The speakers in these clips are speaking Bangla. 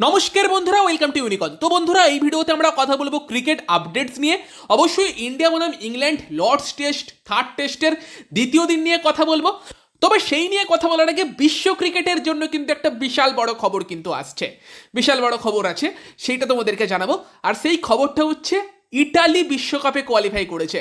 নমস্কার বন্ধুরা ওয়েলকাম টু ইউনিকন তো বন্ধুরা, এই ভিডিওতে আমরা কথা বলব ক্রিকেট আপডেটস নিয়ে। অবশ্যই ইন্ডিয়া বনাম ইংল্যান্ড লর্ডস টেস্ট থার্ড টেস্টের দ্বিতীয় দিন নিয়ে কথা বলব। তবে সেই নিয়ে কথা বলার আগে বিশ্ব ক্রিকেটের জন্য কিন্তু একটা বিশাল বড় খবর কিন্তু আসছে। বিশাল বড় খবর আছে, সেইটা তোমাদেরকে জানাব। আর সেই খবরটা হচ্ছে, ইটালি বিশ্বকাপে কোয়ালিফাই করেছে।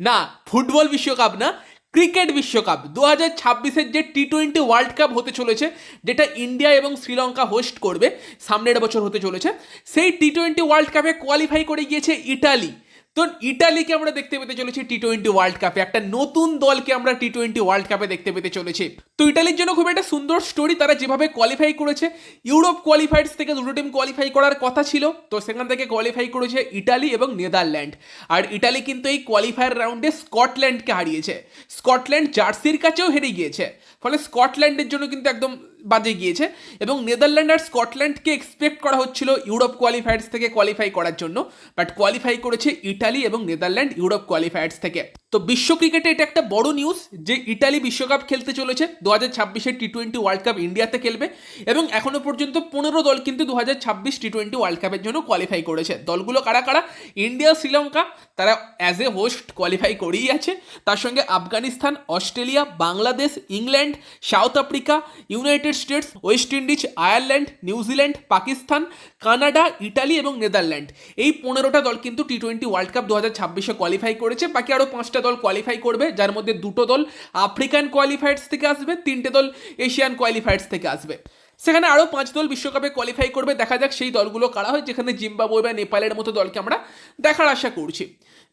না, ফুটবল বিশ্বকাপ না ক্রিকেট বিশ্বকাপ। দু হাজার ছাব্বিশের যে টি টোয়েন্টি ওয়ার্ল্ড কাপ হতে চলেছে, যেটা ইন্ডিয়া এবং শ্রীলঙ্কা হোস্ট করবে, সামনের বছর হতে চলেছে, সেই টি টোয়েন্টি ওয়ার্ল্ড কাপে কোয়ালিফাই করে গিয়েছে ইটালি। তো ইটালিকে আমরা দেখতে পেতে চলেছি টি টোয়েন্টি ওয়ার্ল্ড কাপে একটা নতুন দলকে আমরা টি টোয়েন্টি ওয়ার্ল্ড কাপে দেখতে পেতে চলেছি। তো ইটালির জন্য খুব একটা সুন্দর স্টোরি তারা যেভাবে কোয়ালিফাই করেছে ইউরোপ কোয়ালিফাইডস থেকে দুটো টিম কোয়ালিফাই করার কথা ছিল, তো সেখান থেকে কোয়ালিফাই করেছে ইটালি এবং নেদারল্যান্ড। আর ইটালি কিন্তু এই কোয়ালিফায়ার রাউন্ডে স্কটল্যান্ডকে হারিয়েছে। স্কটল্যান্ড জার্সির কাছেও হেরে গিয়েছে। ফলে স্কটল্যান্ডের জন্য কিন্তু একদম বাজে গিয়েছে। এবং নেদারল্যান্ড আর স্কটল্যান্ডকে এক্সপেক্ট করা হচ্ছিল ইউরোপ কোয়ালিফায়ার্স থেকে কোয়ালিফাই করার জন্য। বাট কোয়ালিফাই করেছে ইটালি এবং নেদারল্যান্ড ইউরোপ কোয়ালিফায়ার্স থেকে। তো বিশ্ব ক্রিকেটে এটা একটা বড় নিউজ যে ইটালি বিশ্বকাপ খেলতে চলেছে। দু হাজার ছাব্বিশের টি টোয়েন্টি ওয়ার্ল্ড কাপ ইন্ডিয়াতে খেলবে। এবং এখনও পর্যন্ত পনেরো দল কিন্তু দু হাজার ছাব্বিশ টি টোয়েন্টি ওয়ার্ল্ড কাপের জন্য কোয়ালিফাই করেছে। দলগুলো কারা কারা? ইন্ডিয়া, শ্রীলঙ্কা, তারা অ্যাজ এ হোস্ট কোয়ালিফাই করেই আছে। তার সঙ্গে Afghanistan, Australia, Bangladesh, England, South Africa, United States, West Indies, Ireland New Zealand Pakistan, Canada, Italy এবং নেদারল্যান্ড। এই পনেরোটা দল কিন্তু টি টোয়েন্টি ওয়ার্ল্ড কাপ দু হাজার ছাব্বিশে কোয়ালিফাই করেছে। বাকি আরও পাঁচটা দল কোয়ালিফাই করবে, যার মধ্যে দুটো দল আফ্রিকান কোয়ালিফায়ার্স থেকে আসবে, তিনটে দল এশিয়ান কোয়ালিফায়ার্স থেকে আসবে। সেখানে আরও পাঁচ দল বিশ্বকাপে কোয়ালিফাই করবে। দেখা যাক সেই দলগুলো কারা হয়, যেখানে জিম্বাবুয়ে বা নেপালের মতো দলকে আমরা দেখার আশা করছি।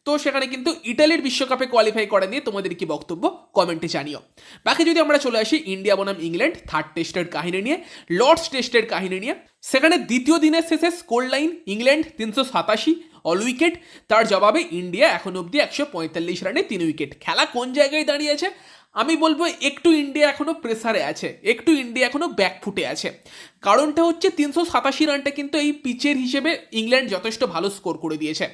তো সেখানে কিন্তু ইটালির বিশ্বকাপে কোয়ালিফাই করা নিয়ে তোমাদের কি বক্তব্য? কমেন্টে জানিও। বাকি যদি আমরা চলে আসি, ইন্ডিয়া বনাম ইংল্যান্ড থার্ড টেস্টের কাহিনী নিয়ে লর্ডস টেস্টের কাহিনী নিয়ে। সেখানে দ্বিতীয় দিনের শেষে স্কোর লাইন ইংল্যান্ড তিনশো সাতাশি অল উইকেট তার জবাবে ইন্ডিয়া এখন অবধি একশো পঁয়তাল্লিশ রানে তিন উইকেট খেলা কোন জায়গায় দাঁড়িয়েছে? আমি বলব একটু ইন্ডিয়া এখনও প্রেসারে আছে, একটু ইন্ডিয়া এখনও ব্যাকফুটে আছে। কারণটা হচ্ছে তিনশো সাতাশি রানটা কিন্তু এই পিচের হিসেবে ইংল্যান্ড যথেষ্ট ভালো স্কোর করে দিয়েছে।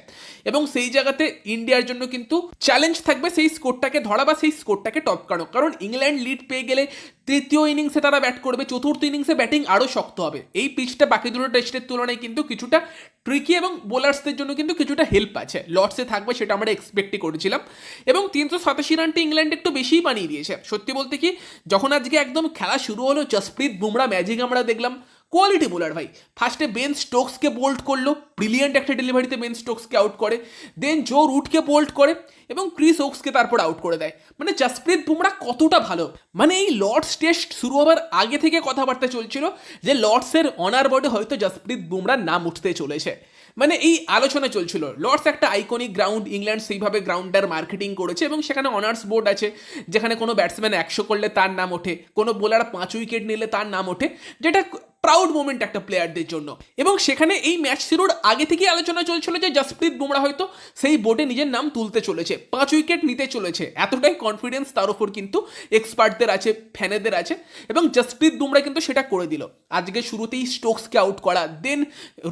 এবং সেই জায়গাতে ইন্ডিয়ার জন্য কিন্তু চ্যালেঞ্জ থাকবে সেই স্কোরটাকে ধরা বা সেই স্কোরটাকে টপকানো কারণ ইংল্যান্ড লিড পেয়ে গেলে তৃতীয় ইনিংসে তারা ব্যাট করবে, চতুর্থ ইনিংসে ব্যাটিং আরও শক্ত হবে। এই পিচটা বাকি দুটো টেস্টের তুলনায় কিন্তু কিছুটা ট্রিকি এবং বোলার্সদের জন্য কিন্তু কিছুটা হেল্প আছে। লর্ডসে থাকবে সেটা আমরা এক্সপেক্টই করেছিলাম। এবং তিনশো সাতাশি রানটি ইংল্যান্ড একটু বেশিই বানিয়ে দিয়েছে। সত্যি বলতে কি, যখন আজকে একদম খেলা শুরু হলো, জসপ্রীত বুমরা ম্যাজিক আমরা দেখলাম। কোয়ালিটি বোলার ভাই। ফার্স্টে বেন স্টোকসকে বোল্ড করল। ব্রিলিয়েন্ট একটা ডেলিভারিতে বেন স্টোকসকে আউট করে। দেন জো রুটকে বোল্ড করে এবং ক্রিস ওক্সকে তারপর আউট করে দেয়। মানে জসপ্রীত বুমরা কতটা ভালো? মানে এই লর্ডস টেস্ট শুরু হবার আগে থেকে কথাবার্তা চলছিল যে লর্ডসের অনার বোর্ডে হয়তো জসপ্রীত বুমরার নাম উঠতে চলেছে। মানে এই আলোচনা চলছিল। লর্ডস একটা আইকনিক গ্রাউন্ড ইংল্যান্ড সেইভাবে গ্রাউন্ডার মার্কেটিং করেছে এবং সেখানে অনার্স বোর্ড আছে, যেখানে কোনো ব্যাটসম্যান একশো করলে তার নাম ওঠে, কোনো বোলার পাঁচ উইকেট নিলে তার নাম ওঠে, যেটা প্রাউড মোমেন্ট একটা প্লেয়ারদের জন্য। এবং সেখানে এই ম্যাচ শুরুর আগে থেকেই আলোচনা চলছিল যে জসপ্রীত বুমরা হয়তো সেই বোর্ডে নিজের নাম তুলতে চলেছে, পাঁচ উইকেট নিতে চলেছে। এতটাই কনফিডেন্স তার উপর কিন্তু এক্সপার্টদের আছে ফ্যানেদের আছে এবং জসপ্রীত বুমরা কিন্তু সেটা করে দিল। আজকে শুরুতেই স্টোকসকে আউট করা দেন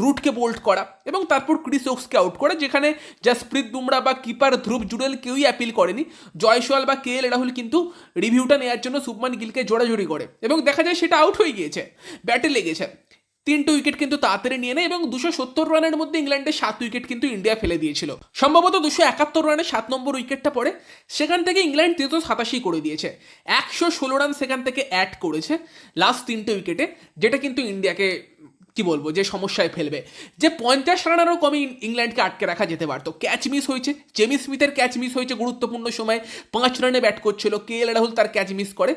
রুটকে বোল্ড করা এবং তারপর ক্রিস ওক্সকে আউট করা, যেখানে জসপ্রীত বুমরা বা কিপার ধ্রুব জুডেল কেউই অ্যাপিল করেনি। জয়সওয়াল বা কে এল রাহুল কিন্তু রিভিউটা নেওয়ার জন্য সুবমান গিলকে জোড়াজোড়ি করে এবং দেখা যায় সেটা আউট হয়ে গিয়েছে। ব্যাটে লেগেছে। তিনটে উইকেট কিন্তু তাড়াতাড়ি নিয়ে নেয় এবং দুশো সত্তর রানের মধ্যে ইংল্যান্ডের সাত উইকেট কিন্তু ইন্ডিয়া ফেলে দিয়েছিল। সম্ভবত দুশো একাত্তর রানে সাত নম্বর উইকেটটা পড়ে, সেখান থেকে ইংল্যান্ড তৃতীয় সাতাশি করে দিয়েছে। একশো ষোলো রান সেখান থেকে অ্যাড করেছে লাস্ট তিনটে উইকেটে যেটা কিন্তু ইন্ডিয়াকে কি বলব, যে সমস্যায় ফেলবে। যে পঞ্চাশ রানেরও কমে ইংল্যান্ডকে আটকে রাখা যেতে পারতো। ক্যাচ মিস হয়েছে জেমি স্মিথের ক্যাচ মিস হয়েছে গুরুত্বপূর্ণ সময়। পাঁচ রানে ব্যাট করছিল কে এল রাহুল তার ক্যাচ মিস করে।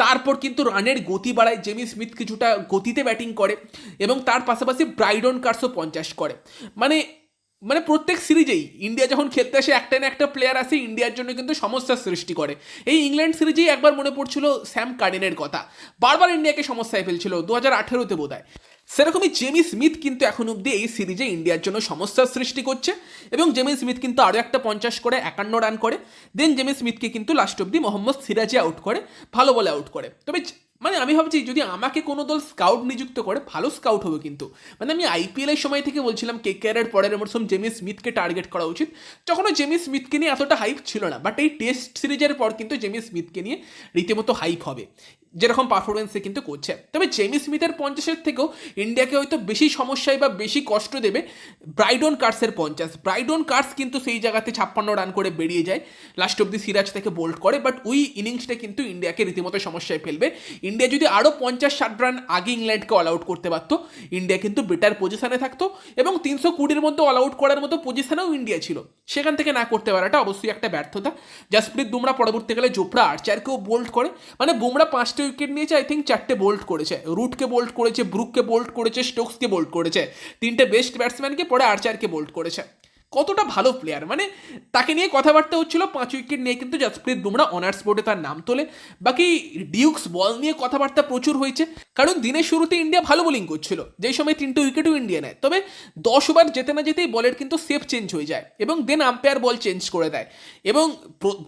তারপর কিন্তু রানের গতি বাড়ায় জেমি স্মিথ কিছুটা গতিতে ব্যাটিং করে এবং তার পাশাপাশি ব্রাইডন কার্সও পঞ্চাশ করে। মানে মানে প্রত্যেক সিরিজেই ইন্ডিয়া যখন খেলতে আসে, একটা না একটা প্লেয়ার আসে ইন্ডিয়ার জন্য কিন্তু সমস্যার সৃষ্টি করে। এই ইংল্যান্ড সিরিজেই একবার মনে পড়ছিল স্যাম কার্ডেনের কথা। বারবার ইন্ডিয়াকে সমস্যায় ফেলছিল, দু হাজার আঠেরোতে বোধ হয় সেরকমই জেমি স্মিথ কিন্তু এখন অবধি এই সিরিজে ইন্ডিয়ার জন্য সমস্যার সৃষ্টি করছে এবং জেমি স্মিথ কিন্তু আরও একটা পঞ্চাশ করে একান্ন রান করে। দেন জেমি স্মিথকে কিন্তু লাস্ট অবধি মোহাম্মদ সিরাজে আউট করে, ভালো বলে আউট করে। তবে মানে আমি ভাবছি যদি আমাকে কোনো দল স্কাউট নিযুক্ত করে, ভালো স্কাউট হবে কিন্তু। মানে আমি আইপিএল এর সময় থেকে বলছিলাম কে কে এর পরের মরশুম জেমি স্মিথকে টার্গেট করা উচিত। যখনও জেমি স্মিথকে নিয়ে এতটা হাইপ ছিল না বাট এই টেস্ট সিরিজের পর কিন্তু জেমি স্মিথকে নিয়ে রীতিমতো হাইপ হবে। যেরকম পারফরমেন্সে কিন্তু করছে। তবে জেমি স্মিথের পঞ্চাশের থেকেও ইন্ডিয়াকে হয়তো বেশি সমস্যায় বা বেশি কষ্ট দেবে ব্রাইডন কার্সের পঞ্চাশ। ব্রাইডন কার্স কিন্তু সেই জায়গাতে ছাপ্পান্ন রান করে বেরিয়ে যায়। লাস্ট অব্দি সিরাজ থেকে বোল্ড করে বাট ওই ইনিংসটা কিন্তু ইন্ডিয়াকে রীতিমতো সমস্যায় ফেলবে। ইন্ডিয়া যদি আরও পঞ্চাশ, ষাট রান আগে ইংল্যান্ডকে অল আউট করতে পারতো ইন্ডিয়া কিন্তু বেটার পজিশনে থাকতো এবং তিনশো কুড়ির মধ্যে অল আউট করার মতো পজিশনেও ইন্ডিয়া ছিল। সেখান থেকে না করতে পারাটা অবশ্যই একটা ব্যর্থতা। জাসপ্রীত বুমরা পরবর্তীকালে চোপড়া আর্চারকেও বোল্ড করে। মানে বুমরা পাঁচটা উইকেট নিয়েছে? আই থিঙ্ক চারটে বোল্ট করেছে। রুটকে বোল্ট করেছে ব্রুককে বোল্ট করেছে স্টোকসকে বোল্ট করেছে। তিনটে বেস্ট ব্যাটসম্যানকে পরে আর্চারকে বোল্ট করেছে। কতটা ভালো প্লেয়ার মানে তাকে নিয়ে কথাবার্তা হচ্ছিল, পাঁচ উইকেট নিয়ে কিন্তু জাসপ্রীত বুমরা অনার্স বোর্ডে তার নাম তোলে। বাকি ডিউক্স বল নিয়ে কথাবার্তা প্রচুর হয়েছে। কারণ দিনের শুরুতে ইন্ডিয়া ভালো বোলিং করছিল। যেই সময় তিনটে উইকেটও ইন্ডিয়া নেয়। তবে দশ ওভার যেতে না যেতেই বলের কিন্তু সেফ চেঞ্জ হয়ে যায় এবং দেন আম্পায়ার বল চেঞ্জ করে দেয়। এবং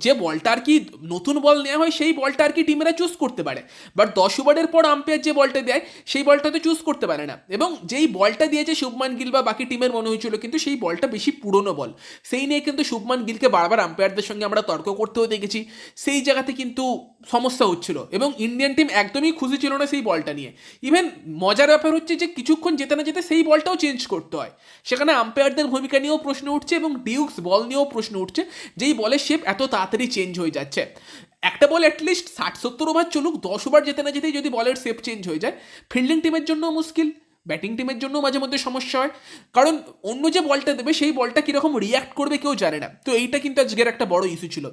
যে বলটা আর কি নতুন বল নেওয়া হয়, সেই বলটা আর কি টিমেরা চুজ করতে পারে। বাট দশ ওভারের পর আম্পায়ার যে বলটা দেয়, সেই বলটা তো চুজ করতে পারে না। এবং যেই বলটা দিয়েছে শুভমান গিল বা বাকি টিমের মনে হয়েছিল, কিন্তু সেই বলটা বেশি পুরনো বল। সেই নিয়ে কিন্তু শুভমান গিলকে বারবার আম্পায়ারদের সঙ্গে আমরা তর্ক করতেও দেখেছি। সেই জায়গাতে কিন্তু সমস্যা হচ্ছিল এবং ইন্ডিয়ান টিম একদমই খুশি ছিল না সেই বলটা নিয়ে। ইভেন মজার ব্যাপার হচ্ছে যে কিছুক্ষণ যেতে না যেতে সেই বলটাও চেঞ্জ করতে হয়। সেখানে আম্পায়ারদের ভূমিকা নিয়েও প্রশ্ন উঠছে এবং ডিউক্স বল নিয়েও প্রশ্ন উঠছে যেই বলের শেপ এত তাড়াতাড়ি চেঞ্জ হয়ে যাচ্ছে। একটা বল অ্যাটলিস্ট ষাট সত্তর ওভার চলুক, দশ ওভার যেতে না যেতেই যদি বলের শেপ চেঞ্জ হয়ে যায় ফিল্ডিং টিমের জন্য মুশকিল। ব্যাটিং টিমের জন্য মাঝে মধ্যে সমস্যা হয়। কারণ অন্য যে বলটা দেবে, সেই বলটা কীরকম রিয়াক্ট করবে কেউ জানে না। তো এইটা কিন্তু আজকের একটা বড় ইস্যু ছিল।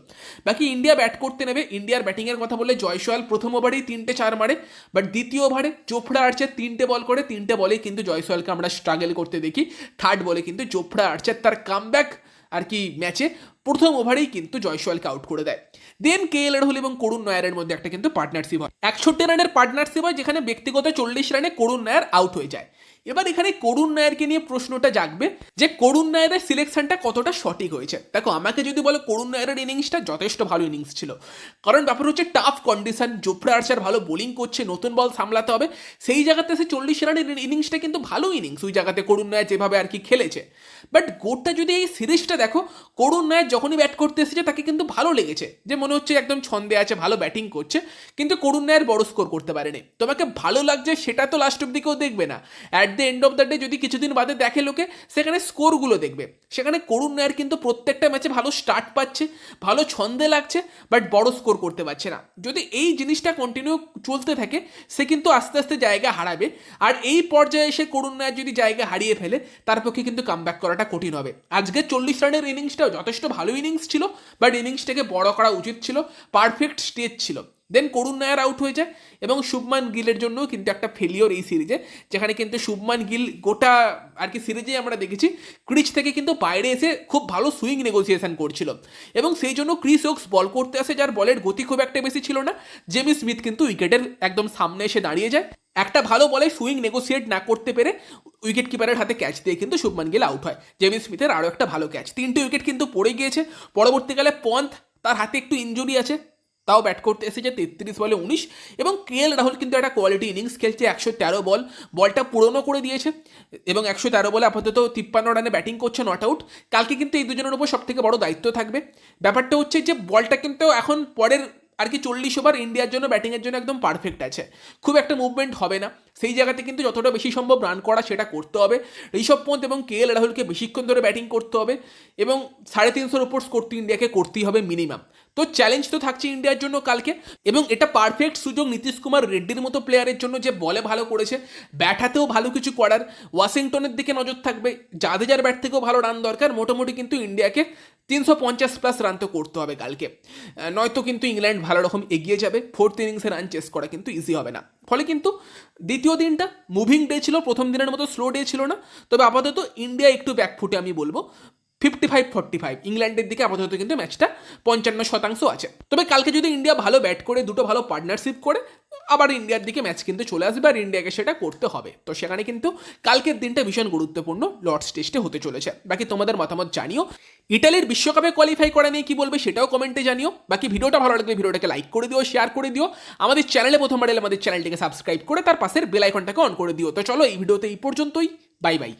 বাকি ইন্ডিয়া ব্যাট করতে নেবে। ইন্ডিয়ার ব্যাটিংয়ের কথা বললে জয়সওয়াল প্রথম ওভারেই তিনটে চার মারে বাট দ্বিতীয় ওভারে চোপড়া আর্চার তিনটে বল করে, তিনটে বলেই কিন্তু জয়সওয়ালকে আমরা স্ট্রাগল করতে দেখি। থার্ড বলে কিন্তু চোপড়া আর্চার তার কামব্যাক আর কি ম্যাচে প্রথম ওভারেই কিন্তু জয়সওয়ালকে আউট করে দেয়। দেন কে এল রাহুল এবং করুণ নয়ারের মধ্যে একটা কিন্তু পার্টনারশিপ হয়। একষট্টি রানের পার্টনারশিপ হয়, যেখানে ব্যক্তিগত চল্লিশ রানে করুণ নয়ার আউট হয়ে যায়। এবার এখানে করুণ নায়ারকে নিয়ে প্রশ্নটা জাগবে যে করুণ নায়ারের সিলেকশনটা কতটা সঠিক হয়েছে। দেখো, আমাকে যদি বলো করুণ নায়ারের ইনিংসটা যথেষ্ট ভালো ইনিংস ছিল। কারণ ব্যাপার হচ্ছে টাফ কন্ডিশন জোফরা আর্চার ভালো বোলিং করছে, নতুন বল সামলাতে হবে। সেই জায়গাতে সে চল্লিশ রানের ইনিংসটা কিন্তু ভালো ইনিংস, ওই জায়গাতে করুণ নায়ার যেভাবে আর কি খেলেছে। বাট গোটটা যদি এই সিরিজটা দেখো, করুণ নায়ার যখনই ব্যাট করতে এসেছে, তাকে কিন্তু ভালো লেগেছে। যে মনে হচ্ছে একদম ছন্দে আছে, ভালো ব্যাটিং করছে। কিন্তু করুণ নায়ার বড় স্কোর করতে পারেনি। তোমাকে ভালো লাগছে, সেটা তো লাস্ট অব্দি দেখবে না। At the end of the day যদি কিছুদিন বাদে দেখে লোকে, সেখানে স্কোরগুলো দেখবে। সেখানে করুণ নায়ার কিন্তু প্রত্যেকটা ম্যাচে ভালো স্টার্ট পাচ্ছে, ভালো ছন্দে লাগছে বাট বড় স্কোর করতে পারছে না। যদি এই জিনিসটা কন্টিনিউ চলতে থাকে, সে কিন্তু আস্তে আস্তে জায়গা হারাবে। আর এই পর্যায়ে এসে করুণ নায়ার যদি জায়গা হারিয়ে ফেলে, তার পক্ষে কিন্তু কামব্যাক করাটা কঠিন হবে। আজকে চল্লিশ রানের ইনিংসটাও যথেষ্ট ভালো ইনিংস ছিল বাট ইনিংসটাকে বড় করা উচিত ছিল পারফেক্ট স্টেজ ছিল। দেন করুণ নায়ার আউট হয়ে যায় এবং শুভমান গিলের জন্য কিন্তু একটা ফেলিওর এই সিরিজে যেখানে কিন্তু শুভমান গিল গোটা আর কি সিরিজে আমরা দেখেছি ক্রিচ থেকে কিন্তু বাইরে এসে খুব ভালো সুইং নেগোসিয়েশন করছিল। এবং সেই জন্য ক্রিস ওক্স বল করতে আসে, যার বলের গতি খুব একটা বেশি ছিল না। জেমি স্মিথ কিন্তু উইকেটের একদম সামনে এসে দাঁড়িয়ে যায়। একটা ভালো বলে সুইং নেগোসিয়েট না করতে পেরে উইকেট কিপারের হাতে ক্যাচ দিয়ে কিন্তু শুভমান গিল আউট হয়। জেমি স্মিথের আরও একটা ভালো ক্যাচ তিনটে উইকেট কিন্তু পড়ে গিয়েছে। পরবর্তীকালে পন্থ তার হাতে একটু ইঞ্জুরি আছে। তাও ব্যাট করতে এসেছে তেত্রিশ বলে উনিশ এবং কে এল রাহুল কিন্তু একটা কোয়ালিটি ইনিংস খেলছে একশো তেরো বল। বলটা পুরনো করে দিয়েছে এবং একশো তেরো বলে আপাতত তিপ্পান্ন রানে ব্যাটিং করছে নট আউট কালকে কিন্তু এই দুজনের উপর সবথেকে বড় দায়িত্ব থাকবে। ব্যাপারটা হচ্ছে যে বলটা কিন্তু এখন পরের আর কি চল্লিশ ওভার ইন্ডিয়ার জন্য ব্যাটিংয়ের জন্য একদম পারফেক্ট আছে। খুব একটা মুভমেন্ট হবে না। সেই জায়গাতে কিন্তু যতটা বেশি সম্ভব রান করা সেটা করতে হবে। ঋষভ পন্থ এবং কে এল রাহুলকে বেশিক্ষণ ধরে ব্যাটিং করতে হবে এবং সাড়ে তিনশোর উপর স্কোর তো ইন্ডিয়াকে করতেই হবে মিনিমাম তো চ্যালেঞ্জ তো থাকছে ইন্ডিয়ার জন্য কালকে এবং এটা পারফেক্ট সুযোগ নীতিশ কুমার রেড্ডির মতো প্লেয়ারের জন্য যে বলে ভালো করেছে ব্যাট হাতেও ভালো কিছু করার। ওয়াশিংটনের দিকে নজর থাকবে। জাদেজার ব্যাট থেকেও ভালো রান দরকার। মোটামুটি কিন্তু ইন্ডিয়াকে তিনশো পঞ্চাশ প্লাস রান তো করতে হবে কালকে। নয়তো কিন্তু ইংল্যান্ড ভালো রকম এগিয়ে যাবে ফোর্থ ইনিংসে রান চেস করা কিন্তু ইজি হবে না। ফলে কিন্তু দ্বিতীয় দিনটা মুভিং ডে ছিল, প্রথম দিনের মতো স্লো ডে ছিল না। তবে আপাতত ইন্ডিয়া একটু ব্যাকফুটে আমি বলব ফিফটি ফাইভ ফর্টি ফাইভ ইংল্যান্ডের দিকে আপাতত কিন্তু ম্যাচটা পঞ্চান্ন শতাংশ আছে। তবে কালকে যদি ইন্ডিয়া ভালো ব্যাট করে, দুটো ভালো পার্টনারশিপ করে আবার ইন্ডিয়ার দিকে ম্যাচ কিন্তু চলে আসবে আর ইন্ডিয়াকে সেটা করতে হবে। তো সেখানে কিন্তু কালকের দিনটা ভীষণ গুরুত্বপূর্ণ লর্ডস টেস্টে হতে চলেছে। বাকি তোমাদের মতামত জানিও। ইটালির বিশ্বকাপে কোয়ালিফাই করা নিয়ে কি বলবে সেটাও কমেন্টে জানিও। বাকি ভিডিওটা ভালো লাগলে ভিডিওটাকে লাইক করে দিও শেয়ার করে দিও। আমাদের চ্যানেলে প্রথমবার এলে আমাদের চ্যানেলটিকে সাবস্ক্রাইব করে তার পাশের বেল আইকনটাকে অন করে দিও। তো চলো এই ভিডিওতে এই পর্যন্তই। Bye bye